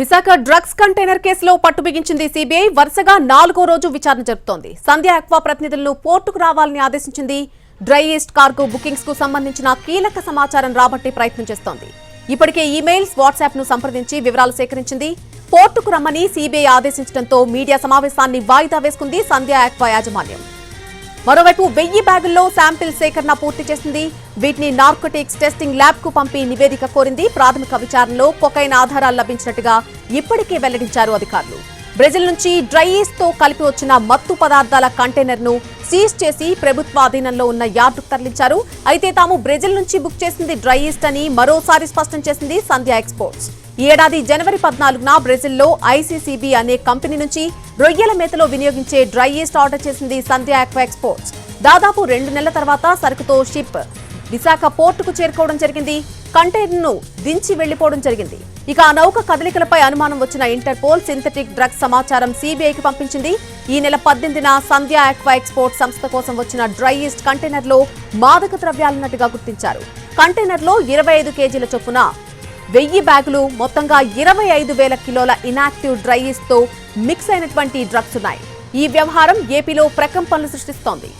Visakha drugs container కేసులో పట్టు బిగించింది CBI. వరుసగా నాలుగో రోజు విచారణ జరుపుతోంది. సంధ్య అక్వా ప్రతినిధులను పోర్టుకు రావాలని ఆదేశించింది. డ్రై ఈస్ట్ కార్గో బుకింగ్స్కు సంబంధించిన కీలక సమాచారం రాబట్టే ప్రయత్నం చేస్తోంది. ఇప్పటికే ఈమెయిల్స్ వాట్సాప్ను సంప్రదించి వివరాలు సేకరించింది. పోర్టుకు రమ్మని సిబిఐ ఆదేశించడంతో మీడియా సమావేశాన్ని వాయిదా వేసుకుంది సంధ్య అక్వా యాజమాన్యం. మరోవైపు వెయ్యి బ్యాగుల్లో శాంపిల్ సేకరణ పూర్తి చేసింది. వీటిని నార్కోటిక్స్ టెస్టింగ్ ల్యాబ్కు పంపి నివేదిక కోరింది. ప్రాథమిక విచారణలో కొకైన్ ఆధారాలు లభించినట్టుగా ఇప్పటికే వెల్లడించారు అధికారులు. బ్రెజిల్ నుంచి డ్రై తో కలిపి వచ్చిన మత్తు పదార్థాల కంటైనర్ను సీజ్ చేసి ప్రభుత్వ అధీనంలో ఉన్న యార్డుకు తరలించారు. అయితే తాము బ్రెజిల్ నుంచి బుక్ చేసింది డ్రై ఈస్ట్ అని మరోసారి స్పష్టం చేసింది సంధ్య ఎక్స్పోర్ట్స్. ఈ ఏడాది జనవరి పద్నాలుగున బ్రెజిల్లో ఐసీసీబీ అనే కంపెనీ నుంచి రొయ్యల మేతలో వినియోగించే డ్రై ఈస్ట్ ఆర్డర్ చేసింది సంధ్య ఆక్వా ఎక్స్పోర్ట్స్. దాదాపు రెండు నెలల తర్వాత సరుకుతో షిప్. విశాఖ పోర్టుకు చేరుకోవడం జరిగింది. కంటైనర్ను దించి వెళ్ళిపోవడం జరిగింది. ఇక ఆ నౌక కదలికలపై అనుమానం వచ్చిన ఇంటర్పోల్ సింథటిక్ డ్రగ్స్ సమాచారం సీబీఐకి పంపించింది. ఈ నెల పద్దెనిమిదిన సంధ్య ఆక్వా ఎక్స్పోర్ట్ సంస్థ కోసం వచ్చిన డ్రై ఈస్ట్ కంటైనర్లో మాదక ద్రవ్యాలున్నట్టుగా గుర్తించారు. కంటైనర్లో ఇరవై ఐదు కేజీల చొప్పున వెయ్యి బ్యాగులు మొత్తంగా ఇరవై ఐదు వేల కిలోల ఇనాక్టివ్ డ్రైస్తో మిక్స్ అయినటువంటి డ్రగ్స్ ఉన్నాయి. ఈ వ్యవహారం ఏపీలో ప్రకంపనలు సృష్టిస్తోంది.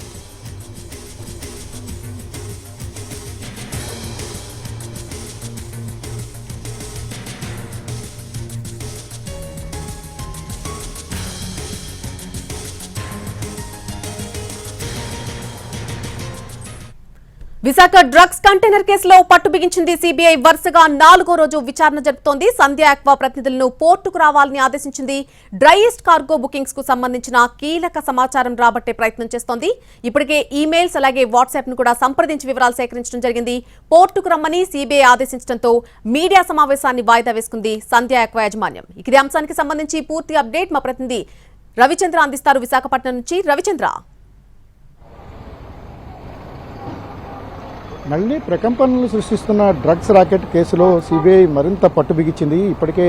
విశాఖ డ్రగ్స్ కంటైనర్ కేసులో పట్టు బిగించింది సిబిఐ. వరుసగా నాలుగో రోజు విచారణ జరుపుతోంది. సంధ్య ఆక్వా ప్రతినిధులను పోర్టుకు రావాలని ఆదేశించింది. డ్రైయెస్ట్ కార్గో బుకింగ్స్కు సంబంధించిన కీలక సమాచారం రాబట్టే ప్రయత్నం చేస్తోంది. ఇప్పటికే ఈమెయిల్స్ అలాగే వాట్సాప్ను కూడా సంప్రదించి వివరాలు సేకరించడం జరిగింది. పోర్టుకు రమ్మని సిబిఐ ఆదేశించడంతో మీడియా సమావేశాన్ని వాయిదా వేసుకుంది సంధ్య ఆక్వా యాజమాన్యం. ఇక అంశానికి సంబంధించి పూర్తి అప్డేట్ మా ప్రతినిధి రవిచంద్ర అందిస్తారు విశాఖపట్నం నుంచి. రవిచంద్ర. మళ్ళీ ప్రకంపనలు సృష్టిస్తున్న డ్రగ్స్ రాకెట్ కేసులో సిబిఐ మరింత పట్టు బిగించింది. ఇప్పటికే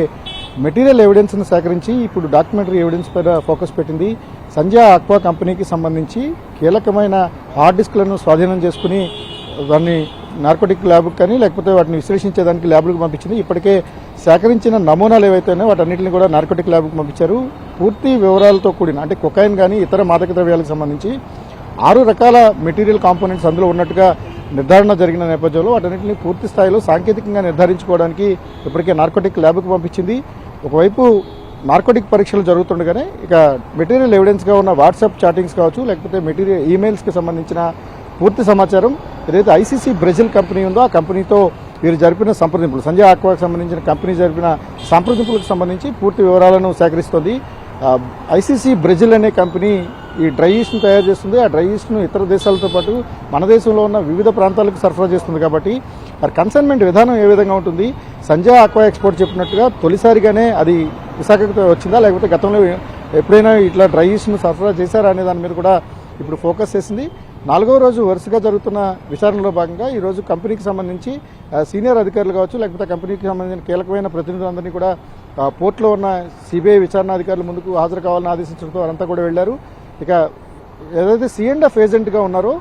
మెటీరియల్ ఎవిడెన్స్ను సేకరించి ఇప్పుడు డాక్యుమెంటరీ ఎవిడెన్స్ పైన ఫోకస్ పెట్టింది. సంజయ ఆక్వా కంపెనీకి సంబంధించి కీలకమైన హార్డ్ డిస్క్లను స్వాధీనం చేసుకుని దాన్ని నార్కోటిక్ ల్యాబ్కి కానీ లేకపోతే వాటిని విశ్లేషించేదానికి ల్యాబ్లకు పంపించింది. ఇప్పటికే సేకరించిన నమూనాలు ఏవైతే ఉన్నాయో వాటన్నిటిని కూడా నార్కోటిక్ ల్యాబ్కి పంపించారు. పూర్తి వివరాలతో కూడిన అంటే కొకైన్ కానీ ఇతర మాదక ద్రవ్యాలకు సంబంధించి ఆరు రకాల మెటీరియల్ కాంపోనెంట్స్ అందులో ఉన్నట్టుగా నిర్ధారణ జరిగిన నేపథ్యంలో వాటన్నింటినీ పూర్తి స్థాయిలో సాంకేతికంగా నిర్ధారించుకోవడానికి ఇప్పటికే నార్కోటిక్ ల్యాబ్కు పంపించింది. ఒకవైపు నార్కోటిక్ పరీక్షలు జరుగుతుండగానే ఇక మెటీరియల్ ఎవిడెన్స్గా ఉన్న వాట్సాప్ చాటింగ్స్ కావచ్చు లేకపోతే మెటీరియల్ ఈమెయిల్స్కి సంబంధించిన పూర్తి సమాచారం ఏదైతే ఐసీసీ బ్రెజిల్ కంపెనీ ఉందో ఆ కంపెనీతో వీరు జరిపిన సంప్రదింపులు సంజయ్ ఆక్వాకు సంబంధించిన కంపెనీ జరిపిన సంప్రదింపులకు సంబంధించి పూర్తి వివరాలను సేకరిస్తోంది. ఐసీసీ బ్రెజిల్ అనే కంపెనీ ఈ డ్రై ఈస్ట్ను తయారు చేస్తుంది. ఆ డ్రై ఈస్ట్ను ఇతర దేశాలతో పాటు మన దేశంలో ఉన్న వివిధ ప్రాంతాలకు సరఫరా చేస్తుంది కాబట్టి మరి కన్సైన్మెంట్ విధానం ఏ విధంగా ఉంటుంది? సంజయ్ ఆక్వా ఎక్స్పోర్ట్ చెప్పినట్టుగా తొలిసారిగానే అది విశాఖకు వచ్చిందా? లేకపోతే గతంలో ఎప్పుడైనా ఇట్లా డ్రై ఈస్ట్ను సరఫరా చేశారా అనే దాని మీద కూడా ఇప్పుడు ఫోకస్ చేసింది. నాలుగో రోజు వరుసగా జరుగుతున్న విచారణలో భాగంగా ఈరోజు కంపెనీకి సంబంధించి సీనియర్ అధికారులు కావచ్చు లేకపోతే కంపెనీకి సంబంధించిన కీలకమైన ప్రతినిధులందరినీ కూడా పోర్టులో ఉన్న సిబిఐ విచారణాధికారులు ముందుకు హాజరు కావాలని ఆదేశించడంతో వారంతా కూడా వెళ్ళారు ఇక ఏదైతే సిఎండ్ఎఫ్ ఏజెంట్గా ఉన్నారో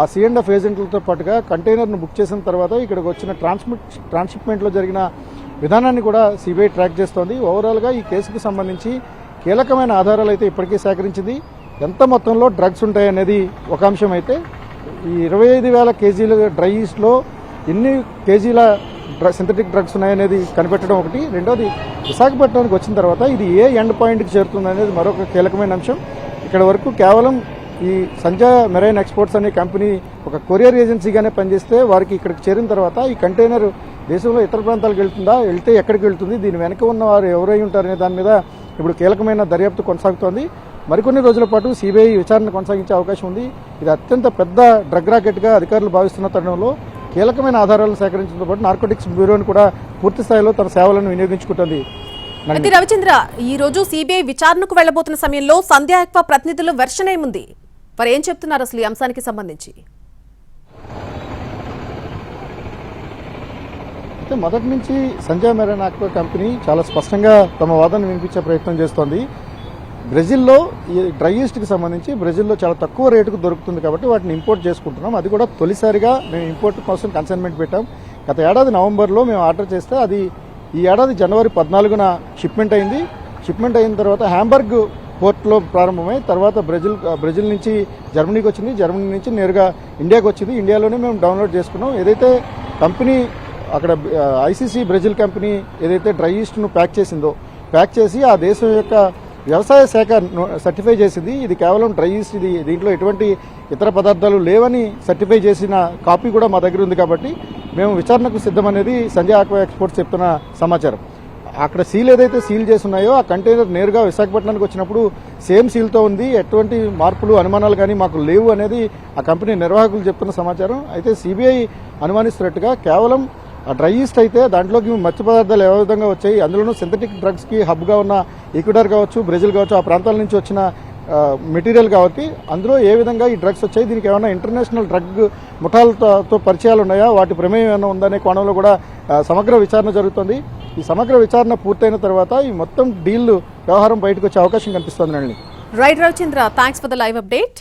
ఆ సిఎండ్ఎఫ్ ఏజెంట్లతో పాటుగా కంటైనర్ను బుక్ చేసిన తర్వాత ఇక్కడికి వచ్చిన ట్రాన్స్మిట్ ట్రాన్స్షిప్మెంట్లో జరిగిన విధానాన్ని కూడా సిబిఐ ట్రాక్ చేస్తోంది. ఓవరాల్గా ఈ కేసుకు సంబంధించి కీలకమైన ఆధారాలు అయితే ఇప్పటికే సేకరించింది. ఎంత మొత్తంలో డ్రగ్స్ ఉంటాయనేది ఒక అంశం అయితే ఈ ఇరవై ఐదు వేల కేజీల డ్రైస్లో ఎన్ని కేజీల సింథటిక్ డ్రగ్స్ ఉన్నాయనేది కనిపెట్టడం ఒకటి. రెండోది విశాఖపట్నానికి వచ్చిన తర్వాత ఇది ఏ ఎండ్ పాయింట్కి చేరుతుంది అనేది మరొక కీలకమైన అంశం. ఇక్కడ వరకు కేవలం ఈ సంజయ్ మెరైన్ ఎక్స్పోర్ట్స్ అనే కంపెనీ ఒక కొరియర్ ఏజెన్సీగానే పనిచేస్తే వారికి ఇక్కడికి చేరిన తర్వాత ఈ కంటైనర్ దేశంలో ఇతర ప్రాంతాలకు వెళ్తుందా వెళ్తే ఎక్కడికి వెళ్తుంది దీని వెనక ఉన్న వారు ఎవరై ఉంటారనే దాని మీద ఇప్పుడు కీలకమైన దర్యాప్తు కొనసాగుతోంది. మరికొన్ని రోజుల పాటు సిబిఐ విచారణ కొనసాగించే అవకాశం ఉంది. ఇది అత్యంత పెద్ద డ్రగ్ రాకెట్గా అధికారులు భావిస్తున్న తరుణంలో కీలకమైన ఆధారాలను సేకరించడంతో పాటు నార్కోటిక్స్ బ్యూరోని కూడా పూర్తి స్థాయిలో తన సేవలను వినియోగించుకుంటుంది. అయితే రవిచంద్ర ఈ రోజు సిబిఐ విచారణకు వెళ్ళబోతున్న సమయంలో సంధ్య ఆక్వా ప్రతినిధుల వెర్షన్ ఏముంది వారు ఏం చెప్తున్నారు అసలు ఈ అంశానికి సంబంధించి? అయితే మొదటి నుంచి సంజయ్ మెరైన్ ఆక్వా కంపెనీ చాలా స్పష్టంగా తమ వాదన వినిపించే ప్రయత్నం చేస్తోంది. బ్రెజిల్లో ఈ డ్రై ఈస్ట్కి సంబంధించి బ్రెజిల్లో చాలా తక్కువ రేటుకు దొరుకుతుంది కాబట్టి వాటిని ఇంపోర్ట్ చేసుకుంటున్నాం. అది కూడా తొలిసారిగా మేము ఇంపోర్ట్ కోసం కన్సైన్మెంట్ పెట్టాం. గత ఏడాది నవంబర్లో మేము ఆర్డర్ చేస్తే అది ఈ ఏడాది జనవరి పద్నాలుగున షిప్మెంట్ అయింది. షిప్మెంట్ అయిన తర్వాత హ్యాంబర్గ్ పోర్ట్లో ప్రారంభమై తర్వాత బ్రెజిల్ బ్రెజిల్ నుంచి జర్మనీకి వచ్చింది. జర్మనీ నుంచి నేరుగా ఇండియాకి వచ్చింది. ఇండియాలోనే మేము డౌన్లోడ్ చేసుకున్నాం. ఏదైతే కంపెనీ అక్కడ ఐసీసీ బ్రెజిల్ కంపెనీ ఏదైతే డ్రై ఈస్ట్ను ప్యాక్ చేసిందో ప్యాక్ చేసి ఆ దేశం యొక్క వ్యవసాయ శాఖ సర్టిఫై చేసింది. ఇది కేవలం డ్రై ఈస్ట్ ఇది దీంట్లో ఎటువంటి ఇతర పదార్థాలు లేవని సర్టిఫై చేసిన కాపీ కూడా మా దగ్గర ఉంది కాబట్టి మేము విచారణకు సిద్ధమనేది సంజయ్ ఆక్వా ఎక్స్పోర్ట్స్ చెప్తున్న సమాచారం. అక్కడ సీల్ ఏదైతే సీల్ చేసి ఉన్నాయో ఆ కంటైనర్ నేరుగా విశాఖపట్నానికి వచ్చినప్పుడు సేమ్ సీల్తో ఉంది. ఎటువంటి మార్పులు అనుమానాలు కానీ మాకు లేవు అనేది ఆ కంపెనీ నిర్వాహకులు చెప్తున్న సమాచారం. అయితే సిబిఐ అనుమానిస్తున్నట్టుగా కేవలం డ్రై ఈస్ట్ అయితే దాంట్లోకి మత్స్య పదార్థాలు ఏ విధంగా వచ్చాయి? అందులోనూ సింథటిక్ డ్రగ్స్కి హబ్గా ఉన్న ఈక్వెడార్ కావచ్చు బ్రెజిల్ కావచ్చు ఆ ప్రాంతాల నుంచి వచ్చిన మెటీరియల్ కాబట్టి అందులో ఏ విధంగా ఈ డ్రగ్స్ వచ్చాయి? దీనికి ఏమైనా ఇంటర్నేషనల్ డ్రగ్ ముఠాలతో పరిచయాలు ఉన్నాయా? వాటి ప్రమేయం ఏమైనా ఉందనే కోణంలో కూడా సమగ్ర విచారణ జరుగుతుంది. ఈ సమగ్ర విచారణ పూర్తయిన తర్వాత ఈ మొత్తం డీల్ వ్యవహారం బయటకు వచ్చే అవకాశం కనిపిస్తుంది. Right Ravichandra thanks for the live update